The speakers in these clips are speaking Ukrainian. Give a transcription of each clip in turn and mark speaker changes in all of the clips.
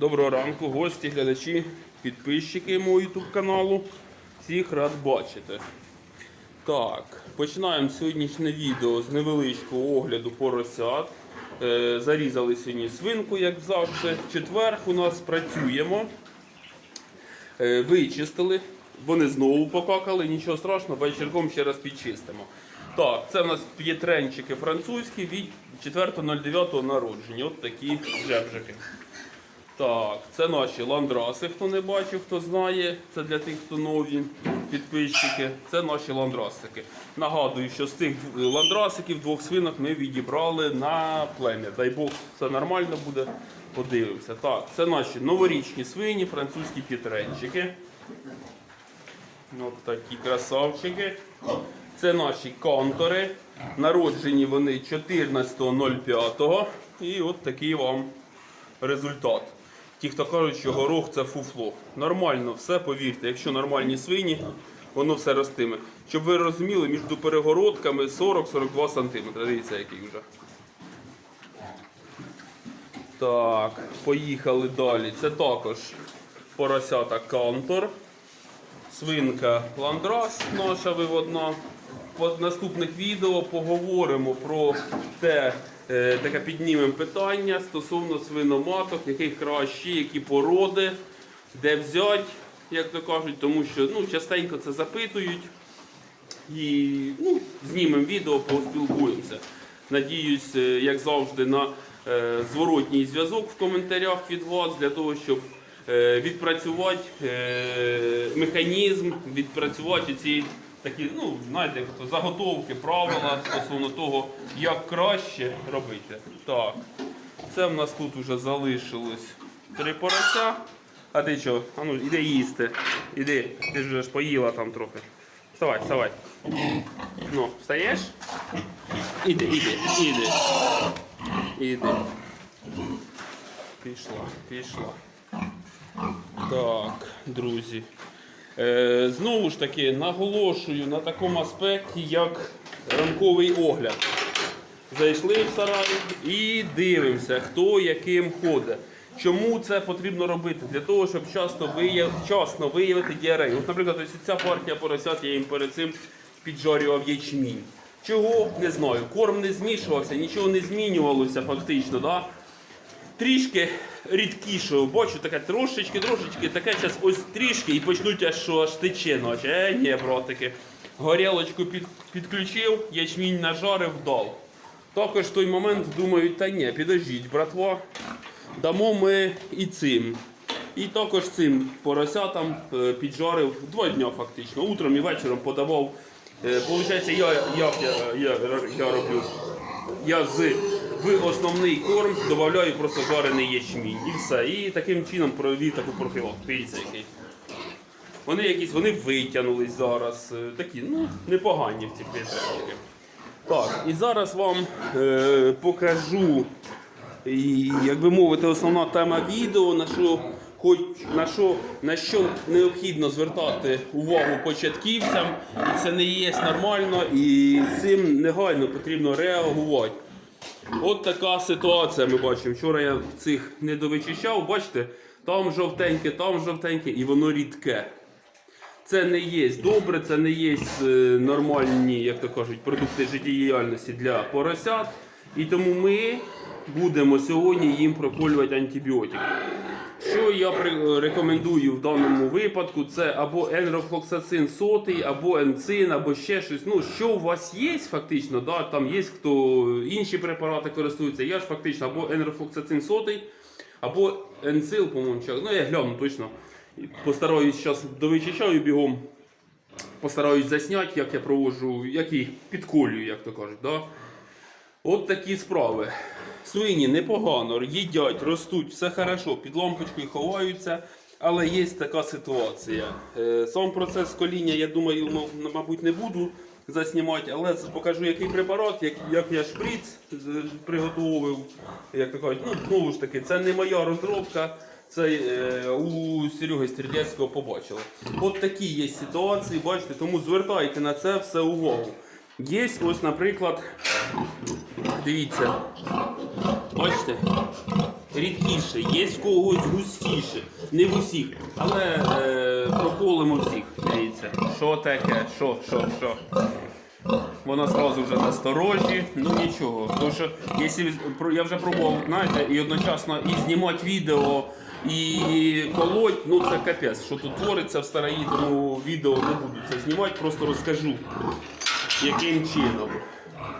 Speaker 1: Доброго ранку, гості, глядачі, підписчики мого YouTube каналу. Всіх рад бачити. Так, починаємо сьогоднішнє відео з невеличкого огляду поросят. Е, зарізали сьогодні свинку, як завжди. Четверг у нас працюємо. Е, вичистили. Вони знову покакали, нічого страшного, вечірком ще раз підчистимо. Так, це в нас п'єтренчики французькі від 4.09 народження. От такі жебжики. Так, це наші ландраси, хто не бачив, хто знає. Це для тих, хто нові підписчики. Це наші ландрасики. Нагадую, що з дв- ландрасиків двох свинок ми відібрали на плем'я. Дай Бог, все нормально буде. Подивимося. Так, це наші новорічні свині, французькі пітренчики. От такі красавчики. Це наші контори. Народжені вони 14.05. І от такий вам результат. Ті, хто кажуть, що горох це фуфло. Нормально, все, повірте, якщо нормальні свині, воно все ростиме. Щоб ви розуміли, між перегородками 40-42 см. Дивіться, який вже. Так, поїхали далі. Це також поросята кантор. Свинка ландрас наша виводна. В наступних відео поговоримо про те, таке піднімемо питання стосовно свиноматок, яких краще, які породи, де взяти, як то кажуть, тому що ну, частенько це запитують. І ну, знімемо відео, поспілкуємося. Надіюсь, е, як завжди, на е, зворотній зв'язок в коментарях від вас для того, щоб е, відпрацювати е, механізм, відпрацювати ці такі, ну, знаєте, заготовки, правила стосовно того, як краще робити. Так, це в нас тут вже залишилось три порося. А ти що? А ну, іди їсти. Іди, ти ж вже ж поїла там трохи. Вставай, вставай. Ну, встаєш? Іди, іди, іди. Іди. Пішла, пішла. Так, друзі. Е, знову ж таки наголошую на такому аспекті, як ранковий огляд. Зайшли в сарай і дивимося, хто яким ходить. Чому це потрібно робити? Для того, щоб часто вияв... вчасно виявити діарею. От, наприклад, ось ця партія поросят, я їм перед цим піджарював ячмінь. Чого? Не знаю. Корм не змішувався, нічого не змінювалося фактично. Да? Трішки рідкіше, бачу, таке трошечки, трошечки, таке зараз ось трішки і почнуть аж що аж тече наче. Е, ні, братики. Горілочку під, підключив, ячмінь нажарив, дав. Також в той момент думають, та ні, підождіть, братва, дамо ми і цим. І також цим поросятам е, піджарив два дня фактично. Утром і вечором подавав. Е, Получається, я, я, я, я, я роблю. Я з в основний корм додаю просто жарений ячмінь і все. І таким чином провів таку профілактику. Дивіться. Вони якісь вони витягнулись зараз. е, Такі, ну, непогані в ці квіточки. Так, і зараз вам е, покажу, і, як би мовити, основна тема відео, на що, хоч, на, що, на що необхідно звертати увагу початківцям. І це не є нормально, і цим негайно потрібно реагувати. От така ситуація ми бачимо. Вчора я цих не довичищав, бачите, там жовтеньке, там жовтеньке, і воно рідке. Це не є добре, це не є е, нормальні, як то кажуть, продукти життєдіяльності для поросят. І тому ми будемо сьогодні їм проколювати антибіотики. Що я рекомендую в даному випадку, це або енрофлоксацин сотий, або енцин, або ще щось. Ну, що у вас є фактично, да? там є хто інші препарати користуються. Я ж фактично або енрофлоксацин сотий, або енцил, по-моєму, ну я гляну точно. Постараюсь зараз довичищаю бігом. Постараюсь засняти, як я проводжу, як їх підколюю, як то кажуть. Да? От такі справи. Свині непогано, їдять, ростуть, все хорошо, під лампочкою ховаються, але є така ситуація. Е, Сам процес коління, я думаю, мабуть, не буду заснімати, але покажу, який препарат, як, як я шприц з- приготовив. Як кажуть, ну, знову ж таки, це не моя розробка. Це е, у Сереги Стрілецького побачили. От такі є ситуації, бачите, тому звертайте на це все увагу. Є ось, наприклад, дивіться, бачите, рідкіше, є в когось густіше, не в усіх. Але е, проколимо всіх. Дивіться, що таке, що, що, що. Вона одразу вже насторожі, ну нічого. Тому що якщо я вже пробував, знаєте, і одночасно і знімати відео, і колоть, ну це капець. Що тут твориться в старої, тому відео не буду це знімати, просто розкажу, яким чином.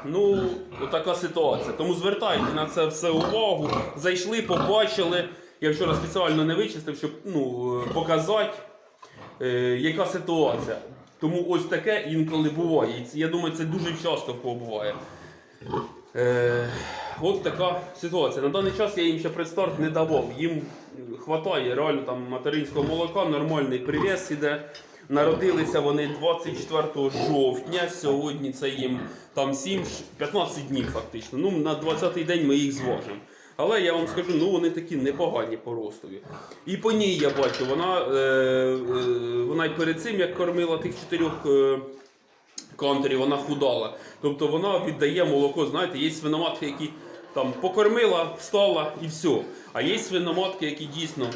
Speaker 1: Ну, така ситуація. Тому звертайте на це все увагу. Зайшли, побачили. Я вчора спеціально не вичистив, щоб ну, е, показати, е, яка ситуація. Тому ось таке інколи буває. І я думаю, це дуже часто в кого буває. Е, от така ситуація. На даний час я їм ще предстарт не давав. Їм хватає реально там материнського молока, нормальний привіз іде. Народилися вони 24 жовтня. Сьогодні це їм там 7, 15 днів фактично. Ну, на 20-й день ми їх зважимо. Але я вам скажу, ну вони такі непогані по ростові. І по ній я бачу, вона, е, е, вона й перед цим, як кормила тих чотирьох. Е, контурі, вона худала. Тобто вона віддає молоко. Знаєте, є свиноматки, які там покормила, встала і все. А є свиноматки, які дійсно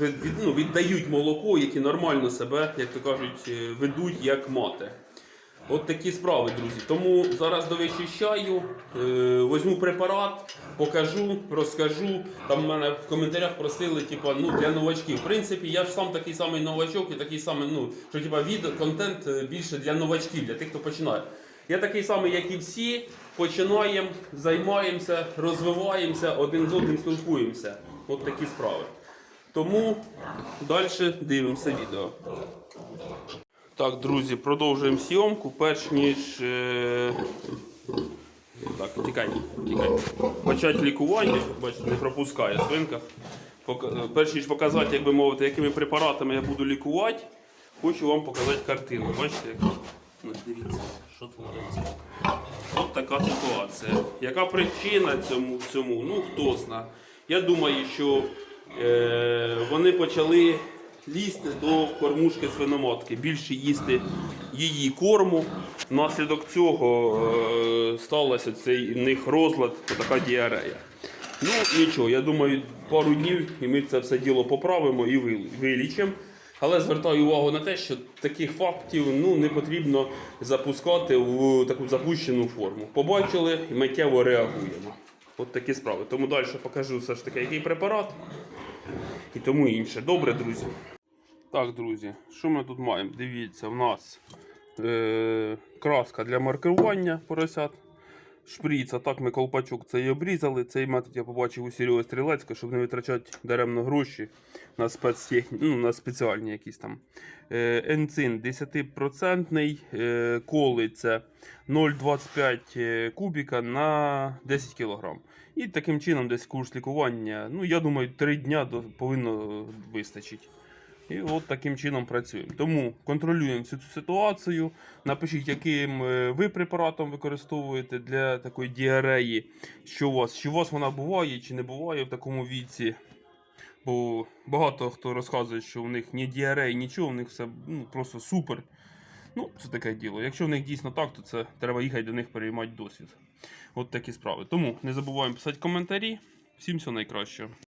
Speaker 1: від- від- ну, віддають молоко, які нормально себе, як то кажуть, е, ведуть як мати. От такі справи, друзі. Тому зараз довичищаю, е, візьму препарат, покажу, розкажу. Там мене в коментарях просили, типа, ну для новачків. В принципі, я ж сам такий самий новачок і такий самий, ну, що типа відео, контент е, більше для новачків, для тих, хто починає. Я такий самий, як і всі. Починаємо, займаємося, розвиваємося, один з одним спілкуємося. От такі справи. Тому далі дивимося відео. Так, друзі, продовжуємо зйомку. Перш ніж. Е... Так, тікай, тікай. Почати лікування, бачите, не пропускає свинка. Е, Перш ніж показати, як би мовити, якими препаратами я буду лікувати, хочу вам показати картину. Бачите, як? Дивіться, що твориться. От така ситуація. Яка причина цьому? цьому? Ну, хто зна. Я думаю, що вони почали лізти до кормушки свиноматки, більше їсти її корму. Внаслідок цього е, сталося цей в них розлад, така діарея. Ну нічого, я думаю, пару днів і ми це все діло поправимо і вил- вилічимо. Але звертаю увагу на те, що таких фактів ну, не потрібно запускати в таку запущену форму. Побачили і миттєво реагуємо. От такі справи. Тому далі покажу все ж таки, який препарат і тому інше. Добре, друзі. Так, друзі, що ми тут маємо? Дивіться, в нас е- краска для маркування поросят. Шприц, а так ми колпачок цей обрізали. Цей метод я побачив у Сереги Стрілецька, щоб не витрачати даремно гроші на, спецтехні... ну, на спеціальні якісь там. Е, енцин 10% е, колиться 0,25 е, кубіка на 10 кг. І таким чином десь курс лікування, ну я думаю, 3 дня повинно вистачити. І от таким чином працюємо. Тому контролюємо цю ситуацію. Напишіть, яким е, ви препаратом використовуєте для такої діареї, що у вас, чи у вас вона буває, чи не буває в такому віці. Бо багато хто розказує, що у них ні діареї, нічого, у них все ну, просто супер. Ну, це таке діло. Якщо в них дійсно так, то це треба їхати до них переймати досвід. От такі справи. Тому не забуваємо писати коментарі. Всім всього найкращого.